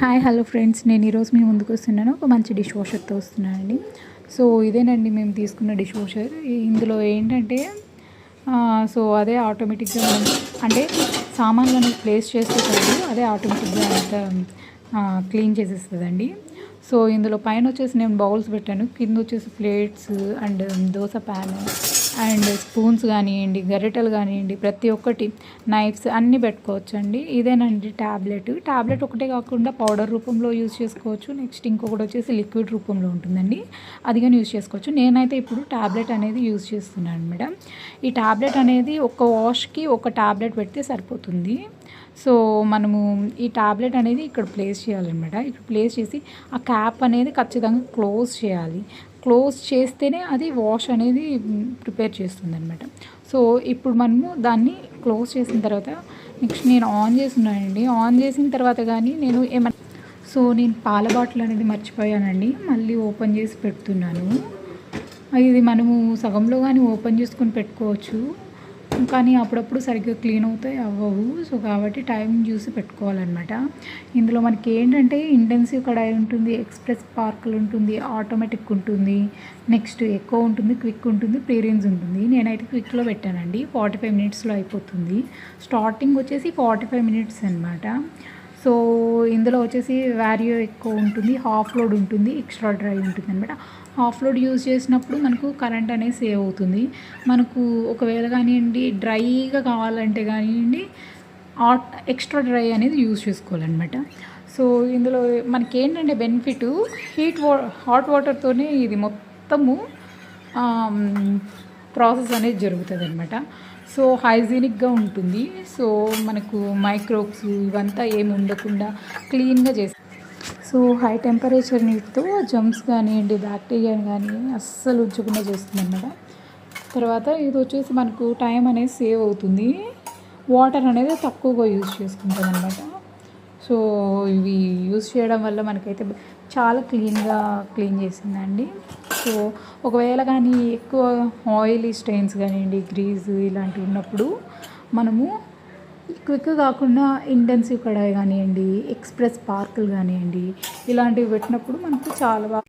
Hi hello friends. నేను ఈరోజు మీ ముందుకు వస్తున్నాను. ఒక మంచి డిష్ వాషర్తో వస్తున్నానండి. సో ఇదేనండి మేము తీసుకున్న డిష్ వాషర్ ఇందులో ఏంటంటే సో అదే ఆటోమేటిక్గా మనం అంటే సామాన్లు అనేది ప్లేస్ చేస్తే కాదు అదే ఆటోమేటిక్గా అంతా క్లీన్ చేసేస్తుందండి. సో ఇందులో పైన వచ్చేసి నేను బౌల్స్ పెట్టాను. కింద వచ్చేసి plates and dosa pan. And spoons కానివ్వండి గరిటెలు కానివ్వండి ప్రతి ఒక్కటి నైఫ్స్ అన్నీ పెట్టుకోవచ్చు అండి ఇదేనండి ట్యాబ్లెట్ ట్యాబ్లెట్ ఒకటే కాకుండా పౌడర్ రూపంలో యూజ్ చేసుకోవచ్చు. నెక్స్ట్ ఇంకొకటి వచ్చేసి లిక్విడ్ రూపంలో ఉంటుందండి. అది కానీ యూజ్ చేసుకోవచ్చు. నేనైతే ఇప్పుడు ట్యాబ్లెట్ అనేది యూజ్ చేస్తున్నాను మేడం. ఈ ట్యాబ్లెట్ అనేది ఒక వాష్కి ఒక ట్యాబ్లెట్ పెడితే సరిపోతుంది. సో మనము ఈ ట్యాబ్లెట్ అనేది ఇక్కడ ప్లేస్ చేయాలన్నమాట ఇక్కడ ప్లేస్ చేసి ఆ క్యాప్ అనేది ఖచ్చితంగా క్లోజ్ చేయాలి. క్లోజ్ చేస్తేనే అది వాష్ అనేది ప్రిపేర్ చేస్తుంది అనమాట సో ఇప్పుడు మనము దాన్ని క్లోజ్ చేసిన తర్వాత నెక్స్ట్ నేను ఆన్ చేస్తున్నానండి ఆన్ చేసిన తర్వాత కానీ నేను ఏమన్నా సో నేను పాల బాటిల్ అనేది మర్చిపోయానండి. మళ్ళీ ఓపెన్ చేసి పెడుతున్నాను. ఇది మనము సగంలో కానీ ఓపెన్ చేసుకొని పెట్టుకోవచ్చు. కానీ అప్పుడప్పుడు సరిగ్గా క్లీన్ అవుతాయి అవ్వవు. సో కాబట్టి టైం చూసి పెట్టుకోవాలన్నమాట. ఇందులో మనకి ఏంటంటే ఇంటెన్సివ్ కడాయి ఉంటుంది ఎక్స్ప్రెస్ పార్కులు ఉంటుంది ఆటోమేటిక్ ఉంటుంది నెక్స్ట్ ఎక్కువ ఉంటుంది క్విక్ ఉంటుంది ప్రీరియన్స్ ఉంటుంది. నేనైతే క్విక్లో పెట్టానండి. ఫార్టీ ఫైవ్ మినిట్స్లో అయిపోతుంది. స్టార్టింగ్ వచ్చేసి ఫార్టీ ఫైవ్ మినిట్స్ అనమాట సో ఇందులో వచ్చేసి వాల్యూ ఎక్కువ ఉంటుంది హాఫ్ లోడ్ ఉంటుంది ఎక్స్ట్రా డ్రై ఉంటుంది అనమాట. హాఫ్ లోడ్ యూజ్ చేసినప్పుడు మనకు కరెంట్ అనేది సేవ్ అవుతుంది. మనకు ఒకవేళ కానివ్వండి డ్రైగా కావాలంటే కానివ్వండి హాట్ ఎక్స్ట్రా డ్రై అనేది యూజ్ చేసుకోవాలన్నమాట. సో ఇందులో మనకి ఏంటంటే బెనిఫిట్ హీట్ వా హాట్ వాటర్తోనే ఇది మొత్తము ప్రాసెస్ అనేది జరుగుతుంది అనమాట సో హైజీనిక్గా ఉంటుంది. సో మనకు మైక్రోబ్స్ ఇవంతా ఏమి ఉండకుండా క్లీన్గా చేసి సో హై టెంపరేచర్ నీటితో జమ్స్ కానివ్వండి బ్యాక్టీరియా కానీ అస్సలు ఉంచకుండా చేస్తుంది అనమాట తర్వాత ఇది వచ్చేసి మనకు టైం అనేది సేవ్ అవుతుంది. వాటర్ అనేది తక్కువగా యూజ్ చేసుకుంటాం అనమాట సో ఇవి యూజ్ చేయడం వల్ల మనకైతే చాలా క్లీన్గా క్లీన్ చేసిందండి. సో ఒకవేళ కానీ ఎక్కువ ఆయిలీ స్టెయిన్స్ కానివ్వండి గ్రీజ్ ఇలాంటివి ఉన్నప్పుడు మనము క్విక్ కాకుండా ఇంటెన్సివ్ కడాయి కానివ్వండి ఎక్స్ప్రెస్ పార్కులు కానివ్వండి ఇలాంటివి పెట్టినప్పుడు మనకు చాలా బాగా